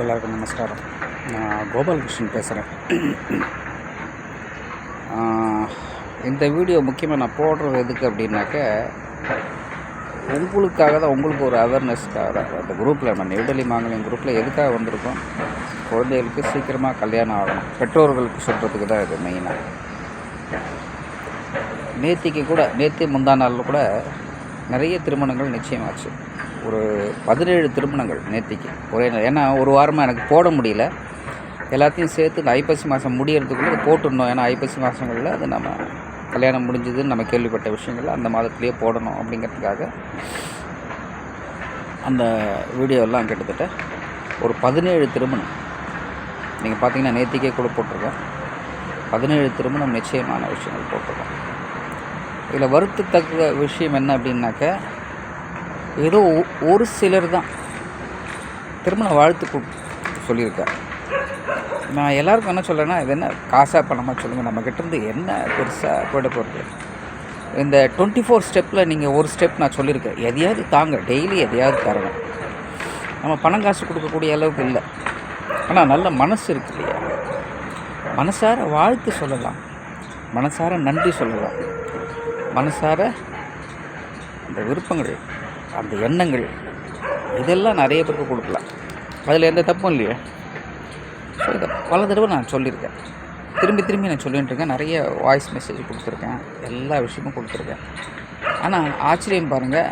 எல்லாருக்கும் நமஸ்காரம். நான் கோபாலகிருஷ்ணன் பேசுகிறேன் இந்த வீடியோ முக்கியமாக நான் போடுறது எதுக்கு அப்படின்னாக்க உங்களுக்காக தான் உங்களுக்கு ஒரு அவேர்னஸ்க்காக தான். அந்த குரூப்பில் நம்ம நெடுடலி மாங்கலம் குரூப்பில் எதுக்காக வந்திருக்கோம்? குழந்தைகளுக்கு சீக்கிரமாக கல்யாணம் ஆகணும். பெற்றோர்களுக்கு சொல்கிறதுக்கு தான் இது மெயினாக நேத்திக்கு கூட நேற்று முந்தா நாளில் கூட நிறைய திருமணங்கள் நிச்சயமாச்சு. ஒரு பதினேழு திருமணங்கள் நேற்றுக்கு ஒரே ஏன்னா ஒரு வாரமாக எனக்கு போட முடியல. எல்லாத்தையும் சேர்த்து இந்த ஐப்பசி மாதம் முடியறதுக்குள்ளே போட்டுடணும். ஏன்னா ஐப்பசி மாதங்களில் அது நம்ம கல்யாணம் முடிஞ்சதுன்னு நம்ம கேள்விப்பட்ட விஷயங்கள் அந்த மாதத்துலேயே போடணும் அப்படிங்கிறதுக்காக அந்த வீடியோலாம் கிட்டத்தட்ட ஒரு பதினேழு திருமணம். நீங்கள் பார்த்தீங்கன்னா நேத்திக்கே கூட போட்டிருக்கோம். பதினேழு திருமணம் நிச்சயமான விஷயங்கள் போட்டிருக்கோம். இதில் வருத்தத்தக்க விஷயம் என்ன அப்படின்னாக்க ஏதோ ஒ- ஒரு சிலர் தான் திருமண வாழ்த்து சொல்லியிருக்கார். சொல்லியிருக்கேன் நான் எல்லாருக்கும் என்ன சொல்கிறேன்னா இது என்ன காசாக பணமாக சொல்லுங்கள் நம்மக்கிட்ட இருந்து என்ன பெருசாக போயிட போகிறது இந்த டுவெண்ட்டி ஃபோர் ஸ்டெப்பில் நீங்கள் ஒரு ஸ்டெப் நான் சொல்லியிருக்கேன். எதையாவது தாங்க டெய்லி எதையாவது தரணும். நம்ம பணம் காசு கொடுக்கக்கூடிய அளவுக்கு இல்லை. ஆனால் நல்ல மனசு இருக்கு இல்லையா? மனசார வாழ்த்து சொல்லலாம். மனசார நன்றி சொல்லலாம். மனசார அந்த விருப்பங்கள் அந்த எண்ணங்கள் இதெல்லாம் நிறைய பேருக்கு கொடுக்கலாம் அதில் எந்த தப்பும் இல்லையே. ஸோ இதை பல தடவை நான் சொல்லியிருக்கேன். திரும்பி திரும்பி நான் சொல்லிட்டுருக்கேன் நிறைய வாய்ஸ் மெசேஜ் கொடுத்துருக்கேன். எல்லா விஷயமும் கொடுத்துருக்கேன். ஆனால் ஆச்சரியம் பாருங்கள்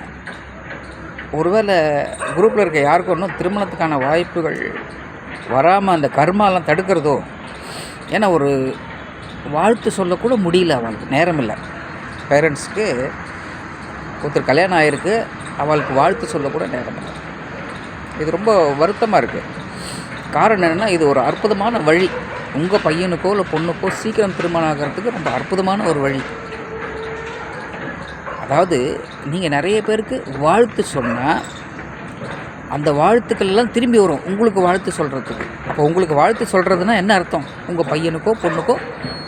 ஒருவேளை குரூப்பில் இருக்க யாருக்கும் இன்னும் திருமணத்துக்கான வாய்ப்புகள் வராமல் அந்த கர்மாலாம் தடுக்கிறதோ ஏன்னா ஒரு வாழ்த்து சொல்லக்கூட முடியல அவளுக்கு நேரம் இல்லை பேரண்ட்ஸ்க்கு ஒருத்தர் கல்யாணம் ஆகிருக்கு அவளுக்கு வாழ்த்து சொல்லக்கூட நேரம் இது ரொம்ப வருத்தமாக இருக்குது காரணம் என்னென்னா இது ஒரு அற்புதமான வழி. உங்கள் பையனுக்கோ இல்லை பொண்ணுக்கோ சீக்கிரம் திருமணம் ஆகிறதுக்கு ரொம்ப அற்புதமான ஒரு வழி. அதாவது நீங்கள் நிறைய பேருக்கு வாழ்த்து சொன்னால் அந்த வாழ்த்துக்கள் எல்லாம் திரும்பி வரும். உங்களுக்கு வாழ்த்து சொல்கிறதுக்கு அப்போ உங்களுக்கு வாழ்த்து சொல்கிறதுனா என்ன அர்த்தம்? உங்கள் பையனுக்கோ பொண்ணுக்கோ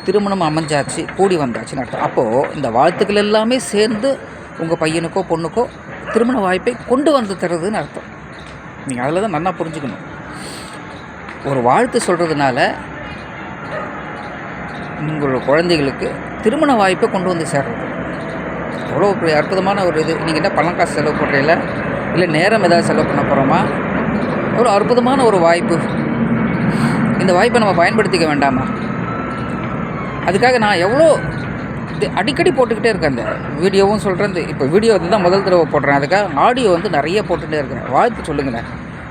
திருமணம் அமைஞ்சாச்சு கூடி வந்தாச்சுன்னு அர்த்தம். அப்போது இந்த வாழ்த்துக்கள் எல்லாமே சேர்ந்து உங்கள் பையனுக்கோ பொண்ணுக்கோ திருமண வாய்ப்பை கொண்டு வந்து தருதுன்னு அர்த்தம். நீங்கள் அதில் தான் நல்லா புரிஞ்சுக்கணும். ஒரு வாழ்த்து சொல்கிறதுனால உங்களோட குழந்தைகளுக்கு திருமண வாய்ப்பை கொண்டு வந்து சேர்றது. எவ்வளோ பெரிய அற்புதமான ஒரு இது. நீங்கள் என்ன பணம் காசு செலவு பண்ணுறீங்கள இல்லை நேரம் ஏதாவது செலவு பண்ண போகிறோமா ஒரு அற்புதமான ஒரு வாய்ப்பு. இந்த வாய்ப்பை நம்ம பயன்படுத்திக்க வேண்டாமா? அதுக்காக நான் எவ்வளோ இது அடிக்கடி போட்டுக்கிட்டே இருக்கேன் அந்த வீடியோவும் சொல்கிறேன் இப்போ வீடியோ வந்து தான் முதல் தடவை போடுறேன். அதுக்காக ஆடியோ வந்து நிறைய போட்டுகிட்டே இருக்கேன். வாழ்த்து சொல்லுங்களேன்.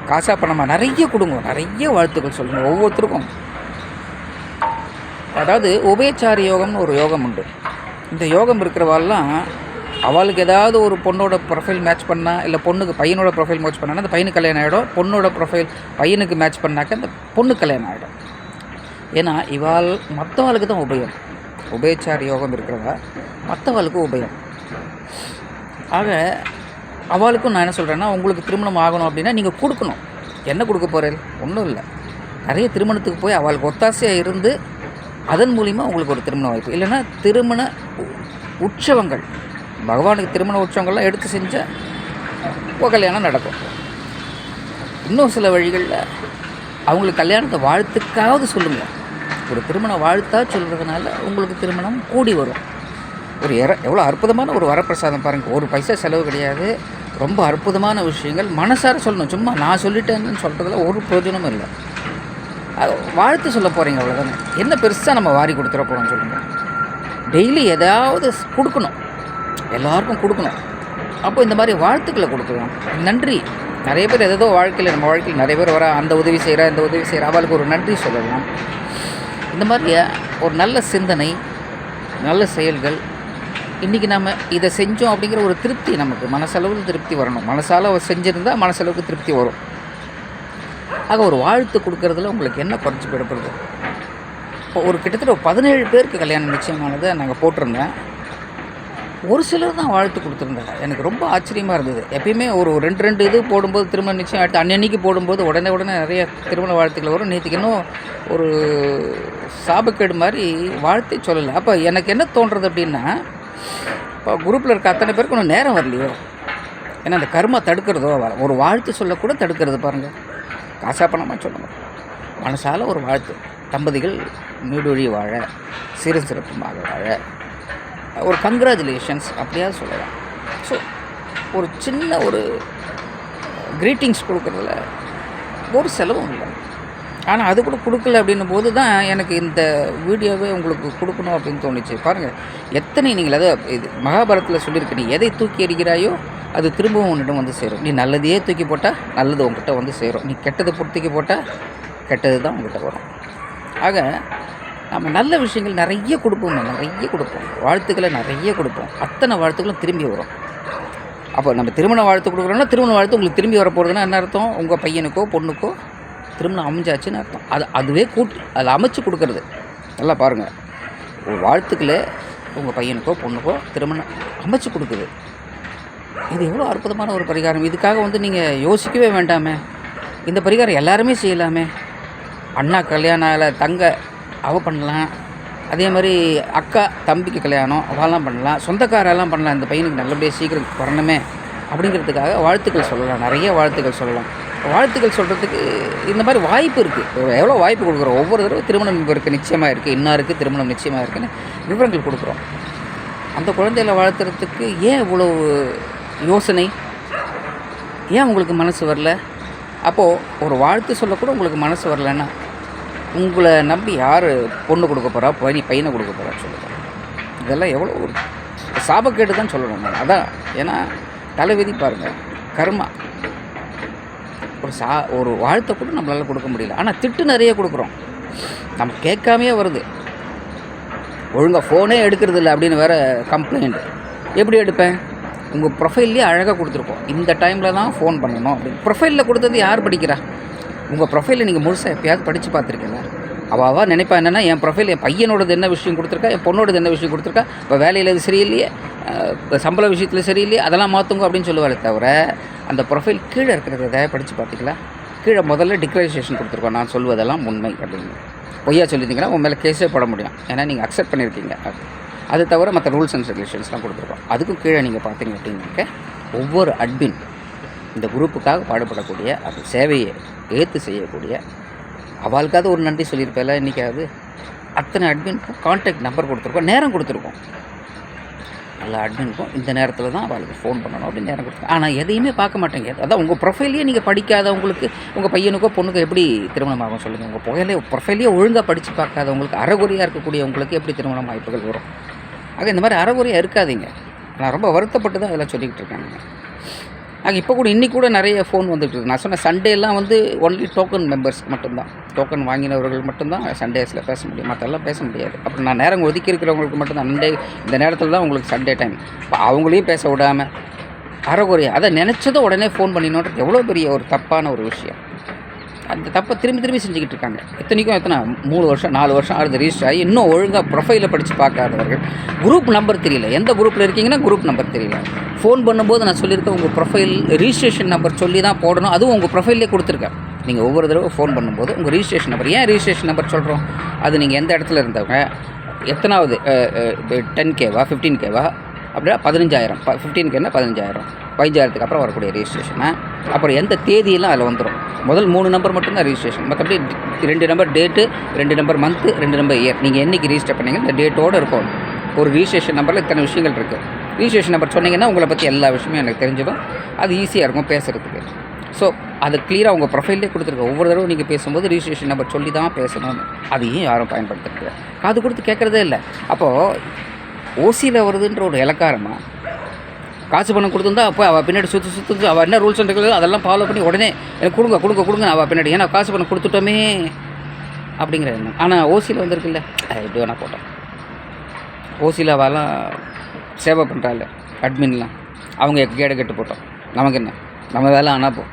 காசா பணமாக நிறைய கொடுங்க. நிறைய வாழ்த்துக்கள் சொல்லுங்கள் ஒவ்வொருத்தருக்கும். அதாவது உபயச்சார யோகம்னு ஒரு யோகம் உண்டு. இந்த யோகம் இருக்கிறவாள்லாம் அவளுக்கு ஏதாவது ஒரு பொண்ணோட ப்ரொஃபைல் மேட்ச் பண்ணால் இல்லை பொண்ணுக்கு பையனோட ப்ரொஃபைல் மேட்ச் பண்ணால் அந்த பையனுக்கு கல்யாணம் ஆகிடும் பொண்ணோட ப்ரொஃபைல் பையனுக்கு மேட்ச் பண்ணாக்க அந்த பொண்ணு கல்யாணம் ஆகிடும் ஏன்னா இவாள் மற்றவாளுக்கு தான் உபயோகம் உபயச்சார யோகம் இருக்கிறவா மற்றவளுக்கு உபயம். ஆக அவளுக்கும் நான் என்ன சொல்கிறேன்னா உங்களுக்கு திருமணம் ஆகணும் அப்படின்னா நீங்கள் கொடுக்கணும். என்ன கொடுக்க போகிறேன் ஒன்றும் இல்லை. நிறைய திருமணத்துக்கு போய் அவளுக்கு ஒத்தாசையாக இருந்து அதன் மூலிமா உங்களுக்கு ஒரு திருமண வாய்ப்பு. இல்லைன்னா திருமண உற்சவங்கள். பகவானுக்கு திருமண உற்சவங்கள்லாம் எடுத்து செஞ்சால் கல்யாணம் நடக்கும். இன்னும் சில வழிகளில் அவங்களுக்கு கல்யாணத்தை வாழ்த்துக்காவது சொல்லுங்கள் ஒரு திருமண வாழ்த்தா சொல்கிறதுனால உங்களுக்கு திருமணம் கூடி வரும். ஒரு இற எவ்வளோ அற்புதமான ஒரு வரப்பிரசாதம் பாருங்கள் ஒரு பைசா செலவு கிடையாது. ரொம்ப அற்புதமான விஷயங்கள். மனசார சொல்லணும். சும்மா நான் சொல்லிட்டேன்னு சொல்கிறதுல ஒரு பிரயோஜனமும் இல்லை. வாழ்த்து சொல்ல போகிறீங்க அவ்வளோதானே என்ன பெருசாக நம்ம வாரி கொடுத்துட போகிறோம் சொல்லுங்கள் டெய்லி எதாவது கொடுக்கணும். எல்லாருக்கும் கொடுக்கணும். அப்போ இந்த மாதிரி வாழ்த்துக்களை கொடுக்கலாம் நன்றி. நிறைய பேர் ஏதோ வாழ்க்கையில் நம்ம வாழ்க்கையில் நிறைய பேர் வர அந்த உதவி செய்கிறா இந்த உதவி செய்கிறா அவளுக்கு ஒரு நன்றி சொல்லலாம். இந்த மாதிரி ஒரு நல்ல சிந்தனை நல்ல செயல்கள். இன்றைக்கி நம்ம இதை செஞ்சோம் அப்படிங்கிற ஒரு திருப்தி நமக்கு. மனசளவில் திருப்தி வரணும். மனசால் செஞ்சுருந்தா மனசளவுக்கு திருப்தி வரும். ஆக ஒரு வாழ்த்து கொடுக்கறதுல உங்களுக்கு என்ன குறைஞ்சி போயிடப்படுது இப்போ ஒரு கிட்டத்தட்ட ஒரு பதினேழு பேருக்கு கல்யாணம் நிச்சயமானதை நாங்கள் போட்டிருந்தேன். ஒரு சிலர் தான் வாழ்த்து கொடுத்துருந்தாங்க. எனக்கு ரொம்ப ஆச்சரியமாக இருந்தது. எப்பயுமே ஒரு ஒரு ரெண்டு ரெண்டு இது போடும்போது திருமண நிச்சயம் அடுத்து அன்னன்னைக்கு போடும்போது உடனே உடனே நிறைய திருமண வாழ்த்துக்கள் வரும். நேற்றுக்கு இன்னும் ஒரு சாபக்கேடு மாதிரி வாழ்த்தே சொல்லலை. அப்போ எனக்கு என்ன தோன்றுறது அப்படின்னா இப்போ குரூப்பில் இருக்க அத்தனை பேருக்கு ஒன்றும் நேரம் வரலையோ? ஏன்னா அந்த கர்மா தடுக்கிறதோ ஒரு வாழ்த்து சொல்லக்கூட தடுக்கிறது பாருங்கள் காசா பணமாக சொல்லணும் மனசால் ஒரு வாழ்த்து. தம்பதிகள் நீடொழி வாழ சிறு சிறப்புமாக வாழ ஒரு கங்க்ராச்சுலேஷன்ஸ் அப்படியாவது சொல்லலாம். ஸோ ஒரு சின்ன ஒரு uh, க்ரீட்டிங்ஸ் கொடுக்குறதுல ஒரு செலவும் இல்லை. ஆனால் அது கூட கொடுக்கல அப்படின்னும் போது தான் எனக்கு இந்த வீடியோவே உங்களுக்கு கொடுக்கணும் அப்படின்னு தோணுச்சு. பாருங்கள் எத்தனை நீங்கள் அதை இது மகாபாரதத்தில் சொல்லியிருக்க நீ எதை தூக்கி எறிகிறாயோ அது திரும்பவும் உன்னிடம் வந்து சேரும். நீ நல்லதையே தூக்கி போட்டால் நல்லது உங்ககிட்ட வந்து சேரும். நீ கெட்டதை பொறுத்துக்கி போட்டால் கெட்டது தான் உங்ககிட்ட வரும். ஆக நம்ம நல்ல விஷயங்கள் நிறைய கொடுப்போம். நிறைய கொடுப்போம். வாழ்த்துக்களை நிறைய கொடுப்போம். அத்தனை வாழ்த்துக்களும் திரும்பி வரும். அப்போ நம்ம திருமண வாழ்த்து கொடுக்குறோம்னா திருமண வாழ்த்து உங்களுக்கு திரும்பி வர போகிறதுனா என்ன அர்த்தம்? உங்கள் பையனுக்கோ பொண்ணுக்கோ திருமணம் அமைஞ்சாச்சுன்னு அர்த்தம். அது அதுவே கூட்டி அதை அமைச்சு கொடுக்கறது. நல்லா பாருங்கள் ஒரு வாழ்த்துக்களை உங்கள் பையனுக்கோ பொண்ணுக்கோ திருமணம் அமைச்சு கொடுக்குது. இது எவ்வளோ அற்புதமான ஒரு பரிகாரம். இதுக்காக வந்து நீங்கள் யோசிக்கவே வேண்டாமே. இந்த பரிகாரம் எல்லாருமே செய்யலாமே. அண்ணா கல்யாணம் ஆகலை தங்க அவ பண்ணலாம். அதே மாதிரி அக்கா தம்பிக்கு கல்யாணம் அவெல்லாம் பண்ணலாம். சொந்தக்காரெல்லாம் பண்ணலாம். இந்த பையனுக்கு நல்லபடியாக சீக்கிரம் வரணுமே அப்படிங்கிறதுக்காக வாழ்த்துக்கள் சொல்லலாம். நிறைய வாழ்த்துக்கள் சொல்லலாம். வாழ்த்துக்கள் சொல்கிறதுக்கு இந்த மாதிரி வாய்ப்பு இருக்குது எவ்வளோ வாய்ப்பு கொடுக்குறோம்? ஒவ்வொரு தடவை திருமணம் இருக்குது நிச்சயமாக இருக்குது இன்னாருக்கு திருமணம் நிச்சயமாக இருக்குன்னு விவரங்கள் கொடுக்குறோம். அந்த குழந்தைகளை வாழ்த்துறதுக்கு ஏன் இவ்வளோ யோசனை? ஏன் உங்களுக்கு மனசு வரல? அப்போது ஒரு வாழ்த்து சொல்லக்கூட உங்களுக்கு மனசு வரலன்னா உங்களை நம்பி யார் பொண்ணு கொடுக்க போகிறா பையன் பையனை கொடுக்க போகிறா சொல்லுங்க. இதெல்லாம் எவ்வளோ ஒரு சாபக்கேடு தான் சொல்லணும் நான். அதான் ஏன்னா தலைவிதி பாருங்கள் கர்மா. ஒரு சா ஒரு வாழ்த்தை கூட நம்மளால் கொடுக்க முடியல. ஆனால் திட்டு நிறைய கொடுக்குறோம். நம்ம கேட்காமையே வருது. ஒழுங்காக ஃபோனே எடுக்கிறது இல்லை அப்படின்னு வேற கம்ப்ளைண்ட் எப்படி எடுப்பேன்? உங்கள் ப்ரொஃபைல்லேயே அழகாக கொடுத்துருக்கோம். இந்த டைமில் தான் ஃபோன் பண்ணணும் அப்படின்னு. ப்ரொஃபைலில் கொடுத்தது யார் படிக்கிறா? உங்கள் ப்ரொஃபைலை நீங்கள் முழுசாக எப்பயாவது படித்து பார்த்துருக்கீங்களா? அவள் அவள் நினைப்பா என்னென்னா என் ப்ரொஃபைல் என் பையனோடது என்ன விஷயம் கொடுத்துருக்கா என் பொண்ணோடது என்ன விஷயம் கொடுத்துருக்கா இப்போ வேலையில் இது சரியில்லையே சம்பள விஷயத்தில் சரியில்லையே அதெல்லாம் மாற்றுங்க அப்படின்னு சொல்லுவாளே தவிர அந்த ப்ரொஃபைல் கீழே இருக்கிறத படித்து பார்த்தீங்களா கீழே முதல்ல டிக்ளரேஷன் கொடுத்துருக்கோம். நான் சொல்வதெல்லாம் உண்மை அப்படின்னு. பொய்யா சொல்லியிருந்தீங்கன்னா உன் மேலே கேஸே போட முடியும். ஏன்னா நீங்கள் அக்செப்ட் பண்ணியிருக்கீங்க. அது அது தவிர மற்ற ரூல்ஸ் அண்ட் ரெகுலேஷன்ஸ்லாம் கொடுத்துருக்கோம். அதுக்கும் கீழே நீங்கள் பார்த்தீங்க அப்படின்னாக்க ஒவ்வொரு அட்மின் இந்த குரூப்புக்காக பாடுபடக்கூடிய அது சேவையை ஏற்று செய்யக்கூடிய. அவளுக்காவது ஒரு நன்றி சொல்லியிருப்பேல இன்றைக்காவது அத்தனை அட்மினுக்கும் கான்டாக்ட் நம்பர் கொடுத்துருக்கோம் நேரம் கொடுத்துருக்கோம். எல்லா அட்மினுக்கும் இந்த நேரத்தில் தான் அவளுக்கு ஃபோன் பண்ணணும் அப்படின்னு நேரம் கொடுத்துருக்கோம். ஆனால் எதையுமே பார்க்க மாட்டேங்க. அதான் உங்கள் ப்ரொஃபைலையே நீங்கள் படிக்காதவங்களுக்கு உங்கள் பையனுக்கோ பொண்ணுக்கோ எப்படி திருமணம் ஆகும் சொல்லுங்கள் உங்கள் புயலே ப்ரொஃபைலையே ஒழுங்காக படித்து பார்க்காதவங்களுக்கு அறகுறையாக இருக்கக்கூடியவங்களுக்கு எப்படி திருமணம் வாய்ப்புகள் வரும்? ஆக இந்த மாதிரி அறகுறையாக இருக்காதீங்க. நான் ரொம்ப வருத்தப்பட்டு தான் இதெல்லாம் சொல்லிக்கிட்டு இருக்காங்க நாங்கள் இப்போ கூட இன்றைக்கி கூட நிறைய ஃபோன் வந்துட்டு நான் சொன்ன சண்டேலாம் வந்து ஒன்லி டோக்கன் மெம்பர்ஸ்க்கு மட்டும்தான். டோக்கன் வாங்கினவர்கள் மட்டும்தான் சண்டேஸில் பேச முடியும். மற்றெல்லாம் பேச முடியாது. அப்புறம் நான் நேரம் ஒதுக்கி இருக்கிறவங்களுக்கு மட்டும்தான். சண்டே இந்த நேரத்தில் தான் உங்களுக்கு சண்டே டைம் இப்போ அவங்களையும் பேச விடாமல் அறகுறையாக அதை நினச்சதும் உடனே ஃபோன் பண்ணினோன்றது எவ்வளோ பெரிய ஒரு தப்பான ஒரு விஷயம். அந்த தப்பை திரும்பி திரும்பி செஞ்சுக்கிட்டு இருக்காங்க எத்தனைக்கும் எத்தனை? மூணு வருஷம் நாலு வருஷம் ஆகுது ரிஜிஸ்டர் ஆகி. இன்னும் ஒழுங்காக ப்ரொஃபைலில் படித்து பார்க்காதவர்கள். குரூப் நம்பர் தெரியல. எந்த குரூப்பில் இருக்கீங்கன்னா குரூப் நம்பர் தெரியல. ஃபோன் பண்ணும்போது நான் சொல்லியிருக்கேன் உங்கள் ப்ரொஃபைல் ரிஜிஸ்ட்ரேஷன் நம்பர் சொல்லி தான் போடணும். அதுவும் உங்கள் ப்ரொஃபைல்லே கொடுத்துருக்கேன். நீங்கள் ஒவ்வொரு தடவை ஃபோன் பண்ணும்போது உங்கள் ரிஜிஸ்ட்ரேஷன் நம்பர் ஏன் ரிஜிஸ்ட்ரேஷன் நம்பர் சொல்கிறோம் அது நீங்கள் எந்த இடத்துல இருந்தவங்க? எத்தனாவது? டென் கேவா ஃபிஃப்டீன் கேவா அப்படின்னா பதினஞ்சாயிரம். ப ஃபிஃப்டீன் கேன்னா பதினஞ்சாயிரம். பதினஞ்சாயிரத்துக்கு அப்புறம் வரக்கூடிய ரிஜிஸ்ட்ரேஷனை அப்புறம் எந்த தேதியெல்லாம் அதில் வந்துடும் முதல் மூணு நம்பர் மட்டும்தான் ரிஜிஸ்ட்ரேஷன் மற்றபடி ரெண்டு நம்பர் டேட்டு ரெண்டு நம்பர் மந்த்து ரெண்டு நம்பர் இயர் நீங்கள் என்னைக்கு ரிஜிஸ்டர் பண்ணீங்க இந்த டேட்டோடு இருக்கும். ஒரு ரிஜிஸ்ட்ரேஷன் நம்பரில் இத்தனை விஷயங்கள் இருக்குது ரிஜிஸ்ட்ரேஷன் நம்பர் சொன்னீங்கன்னா உங்களை பற்றி எல்லா விஷயமும் எனக்கு தெரிஞ்சிடும். அது ஈஸியாக இருக்கும் பேசுகிறதுக்கு ஸோ அது கிளியராக உங்கள் ப்ரொஃபைல்லே கொடுத்துருக்க ஒவ்வொரு தடவை நீங்கள் பேசும்போது ரிஜிஸ்ட்ரேஷன் நம்பர் சொல்லி தான் பேசணும்னு அதையும் யாரும் பயன்படுத்துறது? காது கொடுத்து கேட்குறதே இல்லை. அப்போது ஓசியில் வருதுன்ற ஒரு இலக்காரமாக காசு பணம் கொடுத்துருந்தா அப்போ அவள் பின்னாடி சுற்றி சுற்றி அவள் என்ன ரூல்ஸ் இருக்குது அதெல்லாம் ஃபாலோ பண்ணி உடனே எனக்கு கொடுங்க கொடுங்க கொடுங்க அவள் பின்னாடி ஏன்னா காசு பணம் கொடுத்துட்டோமே அப்படிங்கிற எண்ணம். ஆனால் ஓசியில் வந்திருக்குல்ல எப்படி வேணால் போட்டோம் ஓசியில் அவெல்லாம் சேவை பண்ணுறாள் அட்மின்லாம் அவங்க கேடு கெட்டு போட்டோம். நமக்கு என்ன? நம்ம வேலை ஆனால் போ.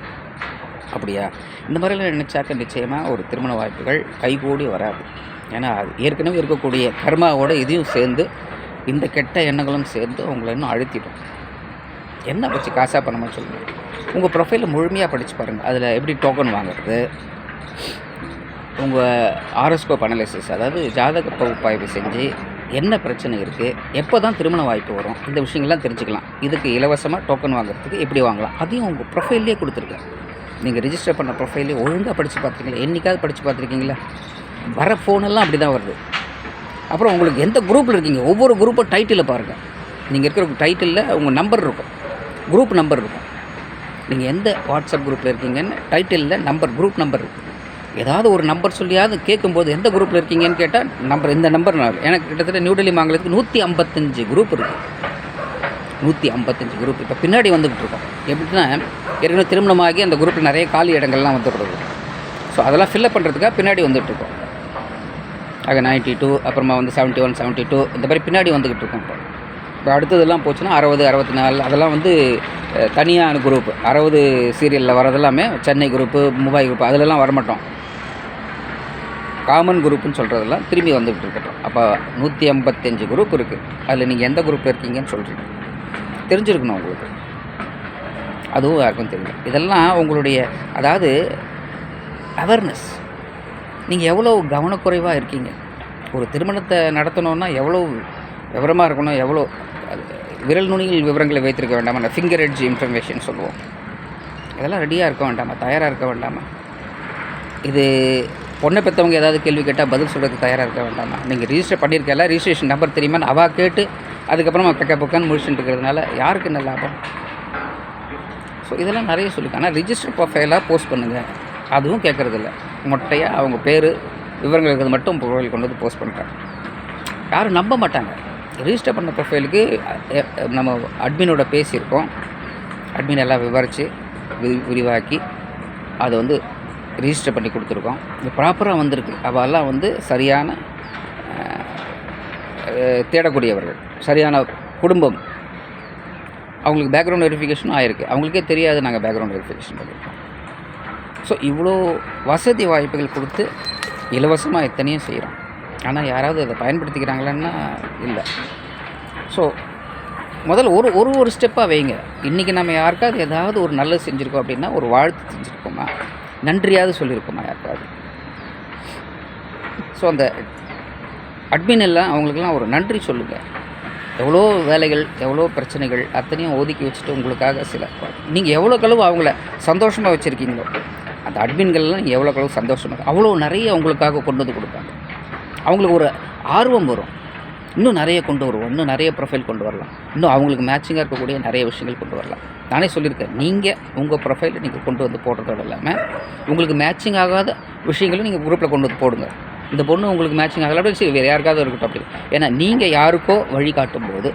அப்படியா? இந்த மாதிரிலாம் நினச்சாக்க நிச்சயமாக ஒரு திருமண வாய்ப்புகள் கைகூடி வராது. ஏன்னா அது ஏற்கனவே இருக்கக்கூடிய கர்மாவோட இதையும் சேர்ந்து இந்த கெட்ட எண்ணங்களும் சேர்ந்து அவங்கள இன்னும் அழுத்திடும். என்ன வச்சு காசாக பண்ணமா சொல்லுங்கள் உங்கள் ப்ரொஃபைலை முழுமையாக படித்து பாருங்கள் அதில் எப்படி டோக்கன் வாங்குறது? உங்கள் ஆரோஸ்கோப் அனலைசிஸ் அதாவது ஜாதக பகுப்பாய்வு செஞ்சு என்ன பிரச்சனை இருக்குது எப்போ தான் திருமண வாய்ப்பு வரும்? இந்த விஷயங்கள்லாம் தெரிஞ்சுக்கலாம். இதுக்கு இலவசமாக டோக்கன் வாங்குறதுக்கு எப்படி வாங்கலாம்? அதையும் உங்கள் ப்ரொஃபைல்லே கொடுத்துருக்கேன். நீங்கள் ரிஜிஸ்டர் பண்ண ப்ரொஃபைலே ஒழுங்காக படித்து பார்த்துருக்கீங்களா? என்றைக்காவது படித்து பார்த்துருக்கீங்களா? வர ஃபோனெல்லாம் அப்படி தான் வருது. அப்புறம் உங்களுக்கு எந்த குரூப்பில் இருக்கீங்க? ஒவ்வொரு குரூப்பும் டைட்டிலில் பாருங்கள் நீங்கள் இருக்கிற டைட்டிலில் உங்கள் நம்பர் இருக்கும். குரூப் நம்பர் இருக்கும். நீங்கள் எந்த வாட்ஸ்அப் குரூப்பில் இருக்கீங்கன்னு டைட்டிலில் நம்பர் குரூப் நம்பர் இருக்குது ஏதாவது ஒரு நம்பர் சொல்லியாவது கேட்கும்போது எந்த குரூப்பில் இருக்கீங்கன்னு கேட்டால் நம்பர் இந்த நம்பர் நான் எனக்கு கிட்டத்தட்ட நியூ டெல்லி மாங்கலத்துக்கு நூற்றி ஐம்பத்தஞ்சு குரூப் இருக்குது நூற்றி ஐம்பத்தஞ்சு குரூப். இப்போ பின்னாடி வந்துக்கிட்டு இருக்கோம். எப்படின்னா ஏற்கனவே திருமணமாகி அந்த குரூப்பில் நிறைய காலி இடங்கள்லாம் வந்துடுறது ஸோ அதெல்லாம் ஃபில்லப் பண்ணுறதுக்காக பின்னாடி வந்துகிட்ருக்கோம் ஆக நைன்ட்டி டூ அப்புறமா வந்து செவன்ட்டி ஒன் செவன்ட்டி டூ இந்த மாதிரி பின்னாடி வந்துக்கிட்டு இருக்கோம் இப்போ. இப்போ அடுத்ததெல்லாம் போச்சுன்னா அறுபது அறுபத்தி நாலு அதெல்லாம் வந்து தனியான குரூப் அறுபது சீரியலில் வரதெல்லாமே சென்னை குரூப்பு மும்பை குரூப் அதிலெல்லாம் வரமாட்டோம். காமன் குரூப்புன்னு சொல்கிறதெல்லாம் திரும்பி வந்துகிட்டு இருக்கட்டும். அப்போ நூற்றி ஐம்பத்தஞ்சு குரூப் இருக்குது அதில் நீங்கள் எந்த குரூப்பில் இருக்கீங்கன்னு சொல்கிறீங்க தெரிஞ்சிருக்கணும் உங்களுக்கு. அதுவும் யாருக்கும் தெரியும் இதெல்லாம் உங்களுடைய அதாவது அவேர்னஸ் நீங்கள் எவ்வளோ கவனக்குறைவாக இருக்கீங்க? ஒரு திருமணத்தை நடத்தணுன்னா எவ்வளோ விவரமாக இருக்கணும்? எவ்வளோ விரல் நுனியில் விவரங்களை வைத்திருக்க வேண்டாமா அந்த ஃபிங்கர் எட்ஜ் இன்ஃபர்மேஷன் சொல்லுவோம். இதெல்லாம் ரெடியாக இருக்க வேண்டாமா? தயாராக இருக்க வேண்டாமா? இது பொண்ணை பெற்றவங்க ஏதாவது கேள்வி கேட்டால் பதில் சொல்கிறதுக்கு தயாராக இருக்க வேண்டாமா? நீங்கள் ரிஜிஸ்டர் பண்ணியிருக்கல ரிஜிஸ்ட்ரேஷன் நம்பர் தெரியுமான்னு அவள் கேட்டு அதுக்கப்புறமா கக்க புக்கான்னு முடிச்சுட்டு இருக்கிறதுனால யாருக்கு என்ன லாபம்? ஸோ இதெல்லாம் நிறைய சொல்லியிருக்கேன் ஆனால் ரிஜிஸ்டர் ப்ரொஃபைலாக போஸ்ட் பண்ணுங்கள் அதுவும் கேட்குறதில்ல. மொட்டையாக அவங்க பேர் விவரங்கள் இருக்கிறது மட்டும் ப்ரொஃபைல் கொண்டு வந்து போஸ்ட் பண்ணுறாங்க யாரும் நம்ப மாட்டாங்க. ரிஜிஸ்டர் பண்ண ப்ரொஃபைலுக்கு நம்ம அட்மினோட பேசியிருக்கோம். அட்மின் எல்லாம் விவரித்து விரி விரிவாக்கி அதை வந்து ரிஜிஸ்டர் பண்ணி கொடுத்துருக்கோம். இது ப்ராப்பராக வந்திருக்கு. அவெல்லாம் வந்து சரியான தேடக்கூடியவர்கள் சரியான குடும்பம். அவங்களுக்கு பேக்ரவுண்ட் வெரிஃபிகேஷனும் ஆயிருக்கு. அவங்களுக்கே தெரியாது நாங்கள் பேக்ரவுண்ட் வெரிஃபிகேஷன் பண்ணியிருக்கோம் ஸோ இவ்வளோ வசதி வாய்ப்புகள் கொடுத்து இலவசமாக எத்தனையும் செய்கிறோம் ஆனால் யாராவது அதை பயன்படுத்திக்கிறாங்களான்னா இல்லை. ஸோ முதல்ல ஒரு ஒரு ஒரு ஸ்டெப்பாக வைங்க. இன்றைக்கி நம்ம யாருக்காவது ஏதாவது ஒரு நல்லது செஞ்சுருக்கோம் அப்படின்னா ஒரு வாழ்த்து செஞ்சுருக்கோமா? நன்றியாவது சொல்லியிருக்கோமா யாருக்காவது? ஸோ அந்த அட்மின் எல்லாம் அவங்களுக்கெல்லாம் ஒரு நன்றி சொல்லுங்கள் எவ்வளோ வேலைகள் எவ்வளோ பிரச்சனைகள் அத்தனையும் ஒதுக்கி வச்சுட்டு உங்களுக்காக சில நீங்கள் எவ்வளோ கழுவு அவங்கள சந்தோஷமாக வச்சுருக்கீங்களோ அந்த அட்மின்கள்லாம் நீங்கள் எவ்வளோ கழுவு சந்தோஷமாக அவ்வளோ நிறைய அவங்களுக்காக கொண்டு வந்து கொடுப்பாங்க. அவங்களுக்கு ஒரு ஆர்வம் வரும். இன்னும் நிறைய கொண்டு வருவோம். இன்னும் நிறைய ப்ரொஃபைல் கொண்டு வரலாம். இன்னும் அவங்களுக்கு மேட்சிங்காக இருக்கக்கூடிய நிறைய விஷயங்கள் கொண்டு வரலாம். நானே சொல்லியிருக்கேன் நீங்கள் உங்கள் ப்ரொஃபைலை நீங்கள் கொண்டு வந்து போடுறதோடு இல்லாமல் உங்களுக்கு மேட்சிங் ஆகாத விஷயங்களும் நீங்கள் குரூப்பில் கொண்டு வந்து போடுங்க. இந்த பொண்ணு உங்களுக்கு மேட்சிங் ஆகல அப்படி சரி வேறு யாருக்காவது இருக்கட்டும் அப்படி. ஏன்னா நீங்கள் யாருக்கோ வழிகாட்டும் போது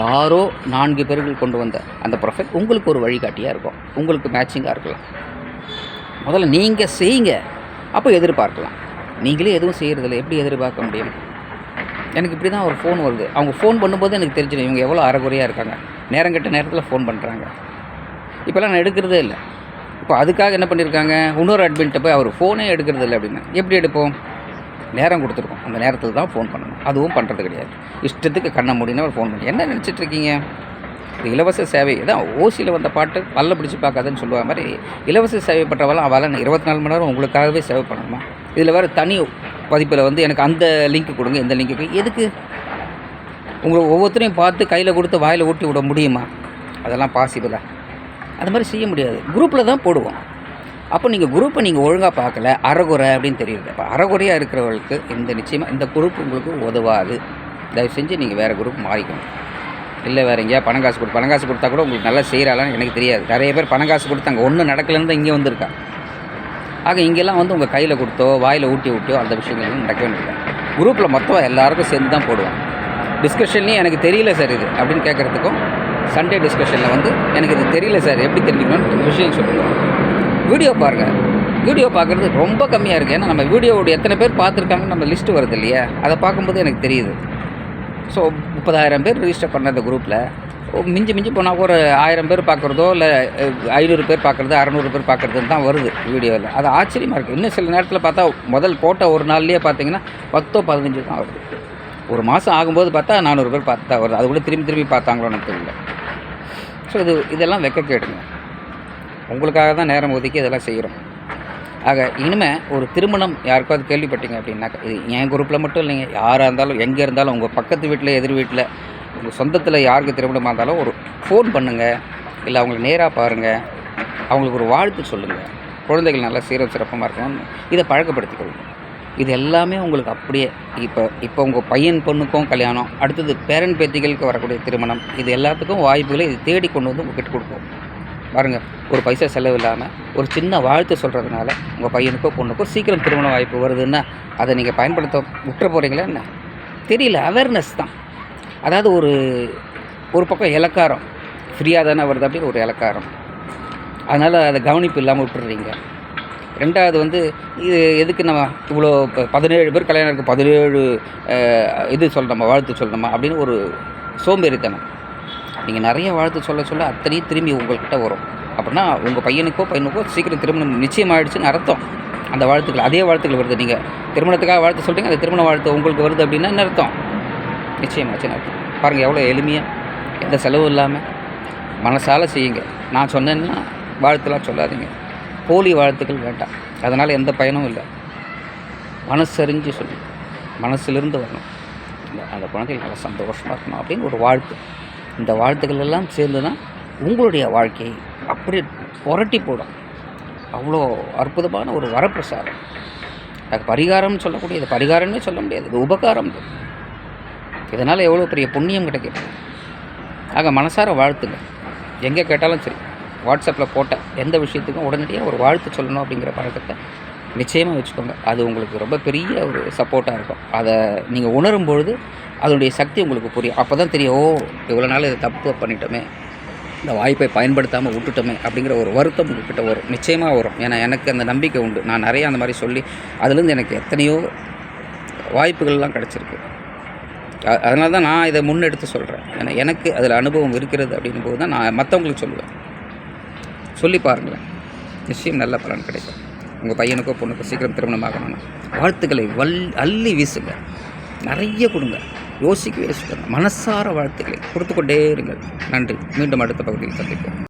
யாரோ நான்கு பேர்கள் கொண்டு வந்த அந்த ப்ரொஃபைல் உங்களுக்கு ஒரு வழிகாட்டியாக இருக்கும். உங்களுக்கு மேட்சிங்காக இருக்கலாம். முதல்ல நீங்கள் செய்யுங்க. அப்போ எதிர்பார்க்கலாம். நீங்களே எதுவும் செய்கிறதில்ல எப்படி எதிர்பார்க்க முடியும்? எனக்கு இப்படி தான் ஒரு ஃபோன் வருது. அவங்க ஃபோன் பண்ணும்போது எனக்கு தெரிஞ்சிடும் இவங்க எவ்வளோ அறகுறையாக இருக்காங்க. நேரம் கெட்ட நேரத்தில் ஃபோன் பண்ணுறாங்க இப்போல்லாம் நான் எடுக்கிறதே இல்லை. இப்போ அதுக்காக என்ன பண்ணியிருக்காங்க இன்னொரு அட்மின்ட்ட போய் அவர் ஃபோனே எடுக்கிறது இல்லை அப்படின்னா. எப்படி எடுப்போம்? நேரம் கொடுத்துருக்கோம். அந்த நேரத்தில் தான் ஃபோன் பண்ணணும். அதுவும் பண்ணுறது கிடையாது. இஷ்டத்துக்கு கண்ண முடியும்னு அவர் ஃபோன் பண்ணி. என்ன நினச்சிட்ருக்கீங்க இது இலவச சேவை. தான் ஓசியில் வந்த பாட்டு பல்ல பிடிச்சி பார்க்காதுன்னு சொல்லுவாங்க மாதிரி இலவச சேவை பற்றவெல்லாம் அவளால் இருபத்தி நாலு மணி நேரம் உங்களுக்காகவே சேவை பண்ணணுமா? இதில் வேறு தனி பதிப்பில் வந்து எனக்கு அந்த லிங்க் கொடுங்க இந்த லிங்க்கு எதுக்கு? உங்களை ஒவ்வொருத்தரையும் பார்த்து கையில் கொடுத்து வாயில் ஊட்டி விட முடியுமா? அதெல்லாம் பாசிபிளா அது மாதிரி செய்ய முடியாது. குரூப்பில் தான் போடுவோம். அப்போ நீங்கள் குரூப்பை நீங்கள் ஒழுங்காக பார்க்கல அறகுறை அப்படின்னு தெரியுது. அப்போ அறகுறையாக இருக்கிறவர்களுக்கு இந்த நிச்சயமாக இந்த குரூப் உங்களுக்கு உதவாது. தயவு செஞ்சு நீங்கள் வேறு குரூப் மாறிக்கணும். இல்லை வேறு எங்கேயா பணம் காசு கொடு பணம் காசு கொடுத்தா கூட உங்களுக்கு நல்லா செய்கிறாளான்னு எனக்கு தெரியாது. நிறைய பேர் பணம் காசு கொடுத்தாங்க அங்கே ஒன்றும் நடக்கலன்னு தான் இங்கே வந்திருக்காங்க. ஆக இங்கெல்லாம் வந்து உங்கள் கையில் கொடுத்தோ வாயில் ஊட்டி விட்டோ அந்த விஷயங்கள் நடக்க வேண்டியது குரூப்பில் மொத்தம் எல்லாருக்கும் சேர்ந்து தான் போடுவோம். டிஸ்கஷன்லேயும் எனக்கு தெரியல சார் இது அப்படின்னு கேட்குறதுக்கும் சண்டே டிஸ்கஷனில் வந்து எனக்கு இது தெரியல சார் எப்படி தெரிஞ்சுக்கணும்னு விஷயம் சொல்லுவோம் வீடியோ பாருங்கள் வீடியோ பார்க்குறது ரொம்ப கம்மியாக இருக்குது ஏன்னா நம்ம வீடியோவோட எத்தனை பேர் பார்த்துருக்காங்கன்னு நம்ம லிஸ்ட்டு வருது இல்லையா? அதை பார்க்கும்போது எனக்கு தெரியுது. ஸோ முப்பதாயிரம் பேர் ரிஜிஸ்டர் பண்ண அந்த குரூப்பில் மிஞ்சி மிஞ்சி போனால் ஒரு ஆயிரம் பேர் பார்க்குறதோ இல்லை ஐநூறு பேர் பார்க்குறது அறநூறு பேர் பார்க்குறதுன்னு தான் வருது வீடியோவில் அது ஆச்சரியமாக இருக்குது இன்னும் சில நேரத்தில் பார்த்தா முதல் போட்ட ஒரு நாள்லேயே பார்த்தீங்கன்னா பத்தோ பதினஞ்சு தான் வருது. ஒரு மாதம் ஆகும்போது பார்த்தா நானூறு பேர் பார்த்து தான் வருது. அது கூட திரும்பி திரும்பி பார்த்தாங்களோன்னு தெரியல. ஸோ இது இதெல்லாம் வெக்க கேடுங்க. உங்களுக்காக தான் நேரம் ஒதுக்கி இதெல்லாம் செய்கிறோம் ஆக இனிமேல் ஒரு திருமணம் யாருக்காவது கேள்விப்பட்டீங்க அப்படின்னாக்கா இது என் குரூப்பில் மட்டும் இல்லைங்க. யாராக இருந்தாலும் எங்கே இருந்தாலும் உங்கள் பக்கத்து வீட்டில் எதிர் வீட்டில் உங்கள் சொந்தத்தில் யாருக்கு திருமணமாக இருந்தாலும் ஒரு ஃபோன் பண்ணுங்கள் இல்லை அவங்களை நேராக பாருங்கள் அவங்களுக்கு ஒரு வாழ்த்து சொல்லுங்கள் குழந்தைகள் நல்லா சீரம் சிறப்பமாக இருக்கணும் இதை பழக்கப்படுத்திக்கொள்ளுங்க இது எல்லாமே உங்களுக்கு அப்படியே இப்போ இப்போ உங்கள் பையன் பொண்ணுக்கும் கல்யாணம் அடுத்தது பேரன் பேத்திகளுக்கு வரக்கூடிய திருமணம் இது எல்லாத்துக்கும் வாய்ப்புகளை இது தேடி கொண்டு வந்து உங்ககிட்ட கொடுப்போம். பாருங்கள் ஒரு பைசா செலவு இல்லாமல் ஒரு சின்ன வாழ்த்து சொல்கிறதுனால உங்கள் பையனுக்கோ பொண்ணுக்கோ சீக்கிரம் திருமண வாய்ப்பு வருதுன்னா அதை நீங்கள் பயன்படுத்த விட்டுற போகிறீங்களா என்ன? தெரியல அவேர்னஸ் தான். அதாவது ஒரு ஒரு பக்கம் இலக்காரம் ஃப்ரீயாக தானே வருது அப்படின்னு ஒரு இலக்காரம். அதனால் அதை கவனிப்பு இல்லாமல் விட்டுடுறீங்க ரெண்டாவது வந்து இது எதுக்கு நம்ம இவ்வளோ இப்போ பதினேழு பேர் கல்யாணம் இருக்குது பதினேழு இது சொல்லணுமா வாழ்த்து சொல்லணுமா அப்படின்னு ஒரு சோம்பேறித்தனம். நீங்கள் நிறைய வாழ்த்து சொல்ல சொல்ல அத்தனையும் திரும்பி உங்கள்கிட்ட வரும். அப்படின்னா உங்கள் பையனுக்கோ பையனுக்கோ சீக்கிரம் திருமணம் நிச்சயமாயிடுச்சுன்னு அர்த்தம். அந்த வாழ்த்துக்கள் அதே வாழ்த்துக்கள் வருது. நீங்கள் திருமணத்துக்காக வாழ்த்து சொல்கிறீங்க அந்த திருமண வாழ்த்து உங்களுக்கு வருது அப்படின்னா என்ன அர்த்தம்? நிச்சயமாக சின்ன பாருங்கள் எவ்வளோ எளிமையாக எந்த செலவும் இல்லாமல் மனசால் செய்யுங்க. நான் சொன்னேன்னா வாழ்த்துலாம் சொல்லாதீங்க. போலி வாழ்த்துக்கள் வேண்டாம். அதனால் எந்த பயனும் இல்லை. மனசறிஞ்சு சொல்லி. மனசிலிருந்து வரணும். அந்த குழந்தைகள் நல்லா சந்தோஷமாக இருக்கணும் அப்படின்னு ஒரு வாழ்த்து. இந்த வாழ்த்துக்கள் எல்லாம் சேர்ந்து தான் உங்களுடைய வாழ்க்கையை அப்படி புரட்டி போடும். அவ்வளோ அற்புதமான ஒரு வரப்பிரசாதம். அது பரிகாரம்னு சொல்லக்கூடியது. பரிகாரம்னே சொல்ல முடியாது. இது உபகாரம் தான். இதனால் எவ்வளோ பெரிய புண்ணியம் கிடைக்கும் ஆக மனசார வாழ்த்துங்க. எங்கே கேட்டாலும் சரி வாட்ஸ்அப்பில் போட்டேன் எந்த விஷயத்துக்கும் உடனடியாக ஒரு வாழ்த்து சொல்லணும் அப்படிங்கிற பழக்கத்தை நிச்சயமாக வச்சுக்கோங்க. அது உங்களுக்கு ரொம்ப பெரிய ஒரு சப்போர்ட்டாக இருக்கும். அதை நீங்கள் உணரும் பொழுது அதனுடைய சக்தி உங்களுக்கு புரியும். அப்போ தான் தெரியும் ஓ இவ்வளோ நாள் இதை தப்பு பண்ணிட்டோமே இந்த வாய்ப்பை பயன்படுத்தாமல் விட்டுட்டோமே அப்படிங்கிற ஒரு வருத்தம் உங்ககிட்ட வரும். நிச்சயமாக வரும். ஏன்னா எனக்கு அந்த நம்பிக்கை உண்டு. நான் நிறைய அந்த மாதிரி சொல்லி அதுலேருந்து எனக்கு எத்தனையோ வாய்ப்புகள்லாம் கிடச்சிருக்கு. அதனால தான் நான் இதை முன்னெடுத்து சொல்கிறேன் ஏன்னா எனக்கு அதில் அனுபவம் இருக்கிறது அப்படின்னும் போது தான் நான் மற்றவங்களுக்கு சொல்லுவேன். சொல்லி பாருங்களேன். நிச்சயம் நல்ல பலன் கிடைக்கும். உங்கள் பையனுக்கோ பொண்ணுக்கோ சீக்கிரம் திருமணம் ஆகணும்னா. வாழ்த்துக்களை வல் அள்ளி வீசுங்க. நிறைய கொடுங்க. யோசிக்கவே யோசிக்கணும் மனசார வாழ்த்துக்களை கொடுத்து கொண்டே இருங்கள். நன்றி. மீண்டும் அடுத்த பகுதியில் சந்திப்போம்.